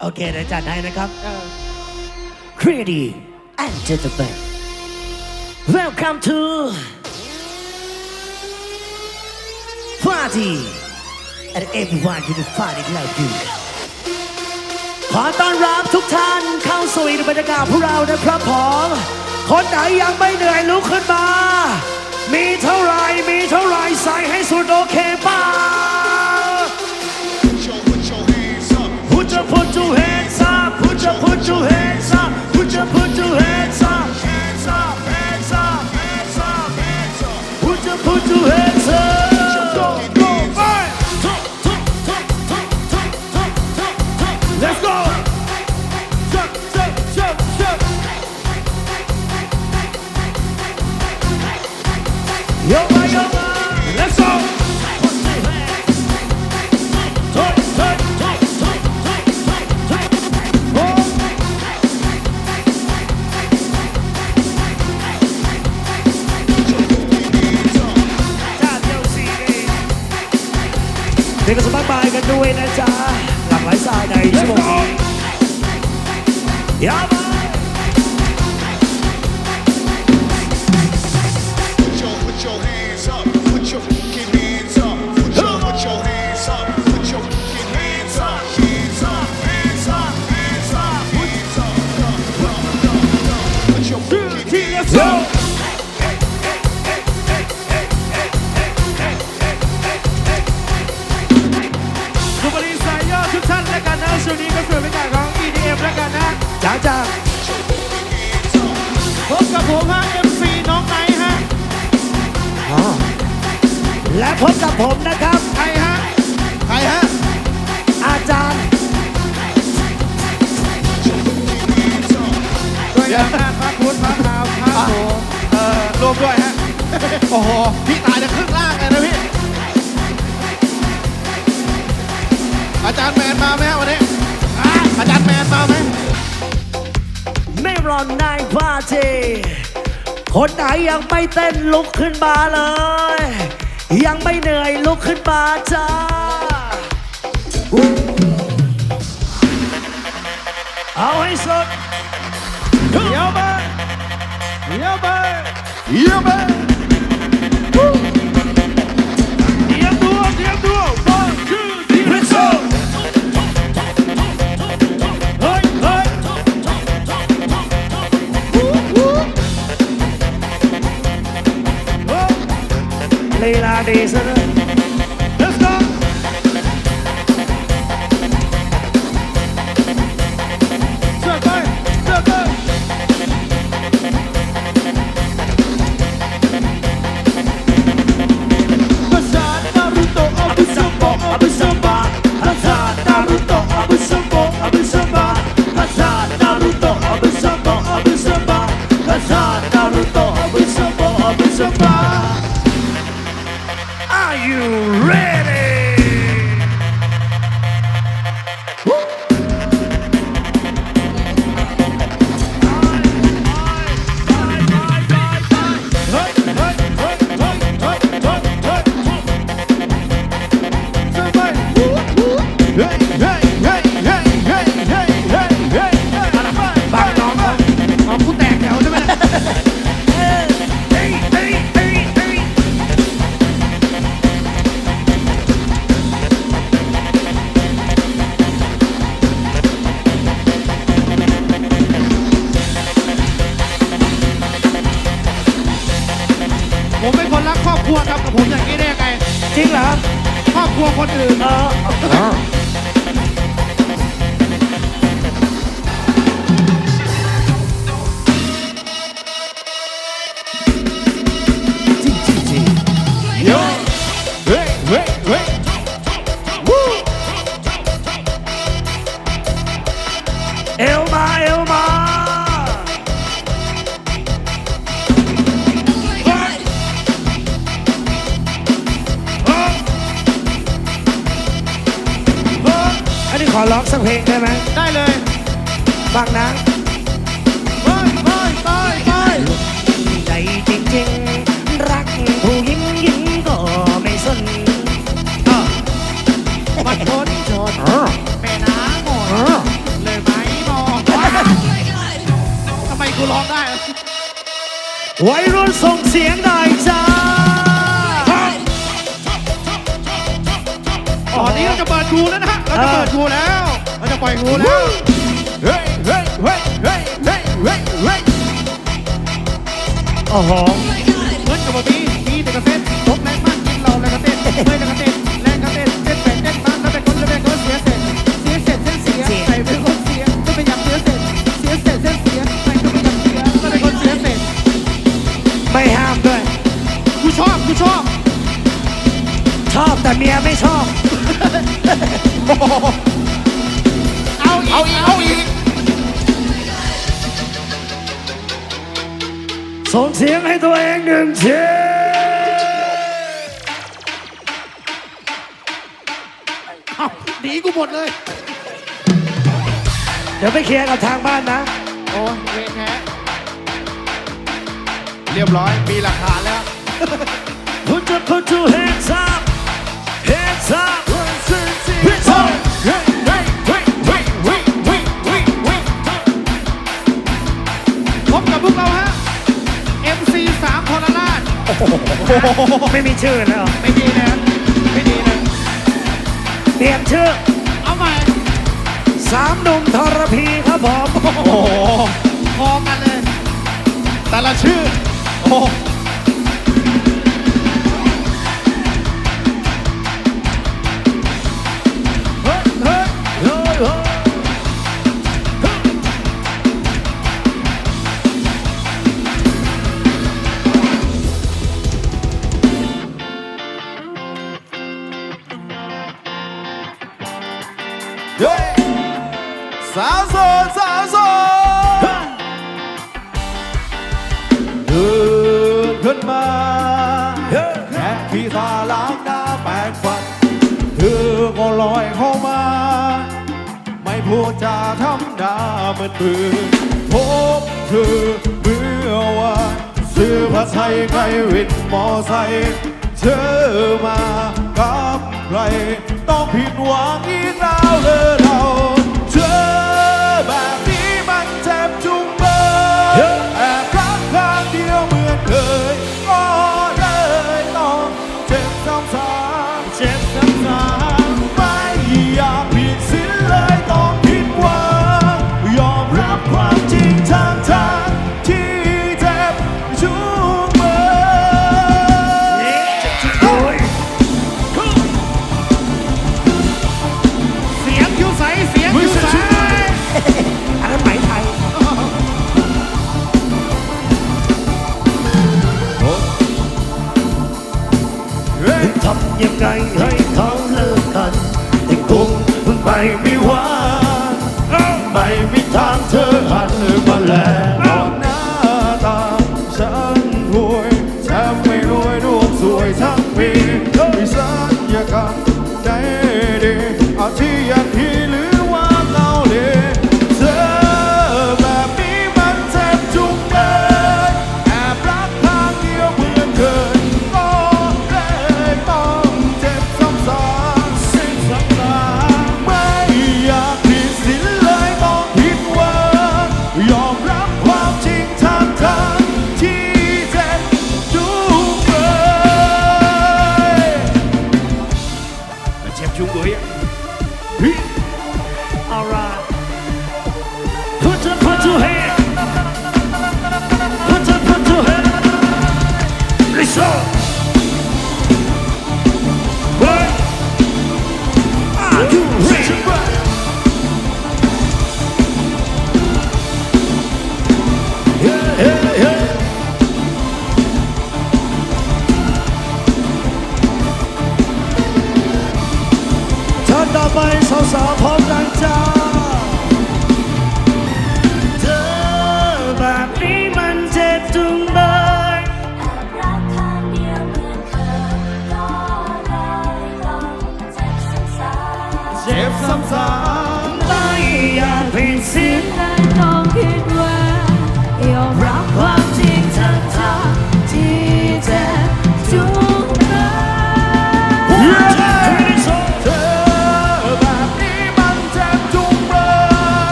โอเคเดี๋ยวจัดให้นะครับเออ Pretty and gentlemen Welcome to Party and everyone to the party like you ขอต้อนรับทุกท่านเข้าสู่อีกบรรยากาศพวกเรานะครับผมคนไหนยังไม่เหนื่อยลุกขึ้นมา มีเท่าไหรมีเท่าไหรใส่ให้สุดโอเคป่า Put your put your hands up. Put your put your hands up. Hands up, hands up, hands up, hands up. Put your put your hands up เป็นกระสมัครบายกันด้วยนะจ๊ะหลากหลายสายในชั่วโมงนี้ยามา จ้าจ้าพบกับผมฮะ MC น้องไนท์ฮะอ๋อและพบกับผมนะครับ ใครฮะ ใครฮะ อาจารย์ด้วยอำนาจพระพุทธพระธรรมพระสงฆ์เอ่อรวมด้วยฮะ โอ้โห พี่ตายจะครึ่งล่างเลยนะพี่ อาจารย์แมนมาไหมฮะวันนี้อะอาจารย์แมนมาไหมไม่ รอนนายฟาจีคนไหนยังไม่เต้นลุกขึ้นมาเลย ยังไม่เหนื่อยลุกขึ้นมาจ้าเอาให้สุดเยี่ยวไปเยี่ยวไปเยี่ยมเล days and Are you ready กับผมอย่างนี้ได้ยังไง จริงเหรอ ครอบครัวคนอื่น เออ อร้องสักเพลงได้ไหมได้เลยบางนะเฮ้ยเฮ้ยเฮ้ยเฮ้ยใจจริงๆ รักผู้หญิงหญิงก็ไม่สนเออบัดนจนแม่น้ำหมดเลยไหมบองทำไมกูร้องได้ วัยรุ่นส่งเสียงหน่อยจ้า นนี้เราจะเปิดงูแล้วนะฮะเราจะเปิดงูแล้ว เราจะปล่อยงูแล้ว เฮ้ยเฮ้ยเฮ้ยเฮ้ยเฮ้ยเฮ้ยเฮ้ยโอ้โหเหมือนกับว่ามีมีแต่กระเซ็นตกแรงมากกินเราแรงก ส่งเสียงให้ตัวเองหนึ่งทีเอาหนีกูหมดเลย เดี๋ยวไปเคลียร์กับทางบ้านนะ โอ้เวรแท้เรียบร้อย มีหลักฐานแล้ว Put your put your hands up hands up hands up ไม่มีชื่อแล้วไม่ดีนะ ไม่ดีนะ เปลี่ยนชื่อ เอาใหม่สามหนุ่มทรพีครับผม โอ้โหพอกันเลย แต่ละชื่อ โอ้ ขึ้นมาแค่พี่ตาล้างหน้าแปรงฟันเธอก็ลอยเข้ามา ไม่พูดจาทำหน้าเหมือนเบื่อพบเธอเมื่อวานซื้อผ้าไทยใครวินมอไซค์เธอมากับใครต้องผิดหวังอีก ยังไงให้เขาเลิกกันแต่คงไม่มีวันไม่มีทางเธอหันมาแล้ว เชิญต่อไปสาวๆพร้อมกันจ้าเธอแบบนี้มันเจ็บจุงเบยรักข้างเดียวเหมือนเคยก็เลยต้องเจ็บซ้ำๆ เจ็บซ้ำๆ